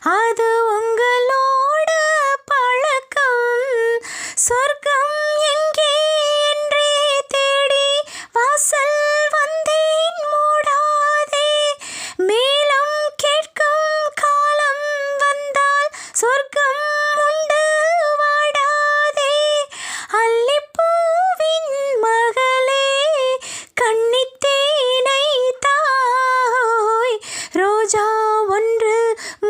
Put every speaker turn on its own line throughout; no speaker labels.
அது உங்களோட பழக்கம். சொர்க்கம் எங்கே என்றே தேடி வாசல் வந்தேன் மூடாதே. மேலும் கேட்கும் காலம் வந்தால் சொர்க்கம்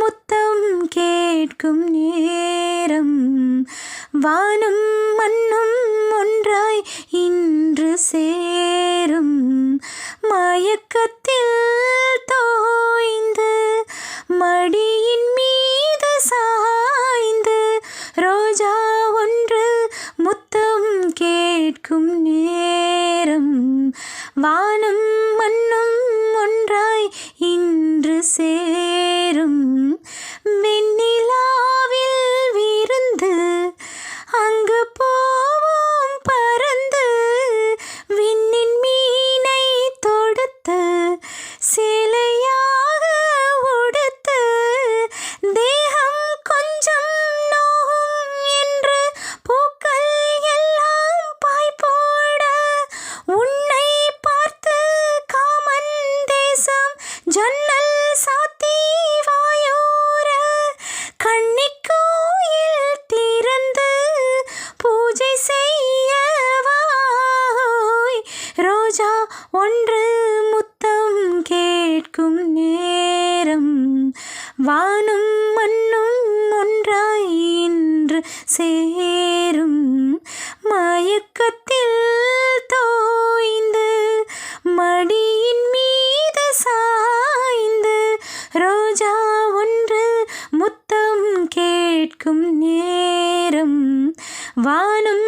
முத்தம் கேட்கும் நேரம். வானும் மண்ணும் ஒன்றாய் இன்று சேரும். மயக்கத்தில் தோய்ந்து மடியின் மீது சாய்ந்து ரோஜா ஒன்று முத்தம் கேட்கும் நேரம். வானம் ஜன்னல் சாத்தி வாயோர கன்னிக்கோயில் திறந்து பூஜை செய்ய வாய். ரோஜா ஒன்று முத்தம் கேட்கும் நேரம் வானும் மண்ணும் ஒன்றாய் இன்று சே கேட்கும் நேரம் வானம்